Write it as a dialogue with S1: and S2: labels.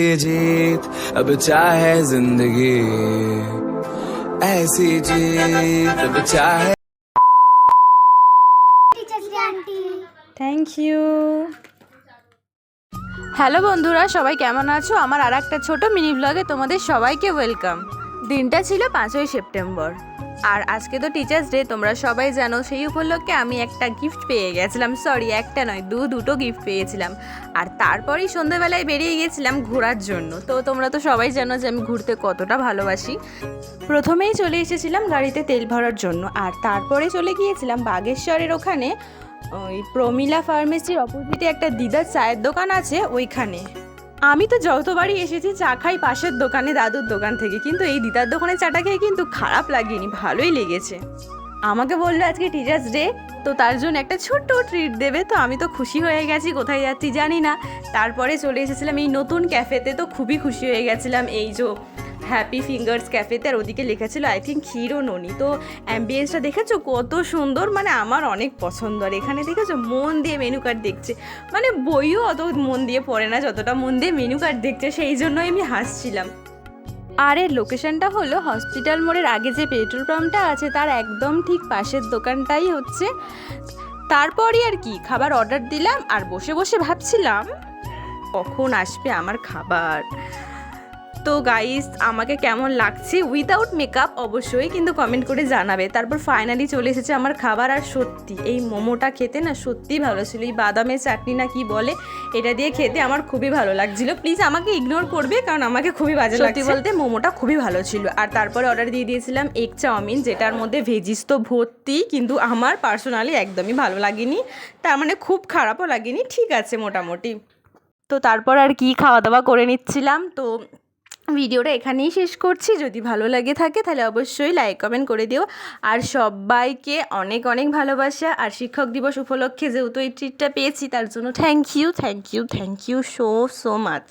S1: ऐसी जीत अब चाहे जिंदगी ऐसी जीत अब चाहे
S2: teachers day aunty
S3: thank you hello বন্ধুরা সবাই কেমন আছো আমার আর একটা ছোটো মিনি ব্লগে তোমাদের সবাইকে ওয়েলকাম দিনটা ছিল পাঁচই সেপ্টেম্বর আর আজকে তো টিচার্স ডে তোমরা সবাই জানো সেই উপলক্ষে আমি একটা গিফট পেয়ে গেছিলাম। সরি একটা নয়, দু দুটো গিফট পেয়েছিলাম। আর তারপরেই সন্ধ্যেবেলায় বেরিয়ে গেছিলাম ঘোরার জন্য। তো তোমরা তো সবাই জানো যে আমি ঘুরতে কতটা ভালোবাসি। প্রথমেই চলে এসেছিলাম গাড়িতে তেল ভরার জন্য। আর তারপরে চলে গিয়েছিলাম বাগেশ্বরের ওখানে ওই প্রমিলা ফার্মেসির অপোজিটে একটা দিদার চায়ের দোকান আছে, ওইখানে। আমি তো যতবারই এসেছি, চা খাই পাশের দোকানে, দাদুর দোকান থেকে। কিন্তু এই দিদার দোকানে চাটা খেয়ে কিন্তু খারাপ লাগেনি, ভালোই লেগেছে। আমাকে বলল আজকে টিচার্স ডে তো তার জন্য একটা ছোট্ট ট্রিট দেবে। তো আমি তো খুশি হয়ে গেছি, কোথায় যাচ্ছি জানি না। তারপরে চলে এসেছিলাম এই নতুন ক্যাফেতে তো খুবই খুশি হয়ে গেছিলাম। এই যে হ্যাপি ফিঙ্গার্স ক্যাফেতে আর ওদিকে লেখা ছিল আই থিঙ্ক ক্ষীর ননি তো অ্যাম্বিয়েন্সটা দেখেছ? কত সুন্দর মানে আমার অনেক পছন্দ। আর এখানে দেখেছ, মন দিয়ে মেনু কার্ড দেখছে। মানে বইও অত মন দিয়ে পড়ে না, যতটা মন দিয়ে মেনু কার্ড দেখছে, সেই জন্যই আমি হাসছিলাম। আর এর লোকেশনটা হলো হসপিটাল মোড়ের আগে যে পেট্রোল পাম্পটা আছে, তার একদম ঠিক পাশের দোকানটাই হচ্ছে। তারপরই আর কি, খাবার অর্ডার দিলাম, আর বসে বসে ভাবছিলাম, কখন আসবে আমার খাবার? তো গাইস আমাকে কেমন লাগছে? উইদাউট মেকআপ অবশ্যই কিন্তু কমেন্ট করে জানাবে। তারপর ফাইনালি চলে এসেছে আমার খাবার আর সত্যি। এই মোমোটা খেতে না সত্যিই ভালো ছিল। এই বাদামের চাটনি না কি বলে এটা দিয়ে খেতে আমার খুবই ভালো লাগছিল। প্লিজ আমাকে ইগনোর করবে কারণ আমাকে খুবই বাজে সত্যি বলতে মোমোটা খুবই ভালো ছিল। আর তারপরে অর্ডার দিয়ে দিয়েছিলাম এগ চাউমিন যেটার মধ্যে ভেজিস তো ভর্তি কিন্তু আমার পার্সোনালি একদমই ভালো লাগেনি। তার মানে খুব খারাপও লাগেনি। ঠিক আছে মোটামুটি। তো তারপর আর কি খাওয়া দাওয়া করে নিচ্ছিলাম। তো ভিডিওটা এখানেই শেষ করছি। যদি ভালো লাগে থাকে তাহলে অবশ্যই লাইক কমেন্ট করে দিও। আর সবাইকে অনেক অনেক ভালোবাসা। আর শিক্ষক দিবস উপলক্ষে যেহেতু এই ট্রিটটা পেয়েছি, তার জন্য thank you thank you thank you so so much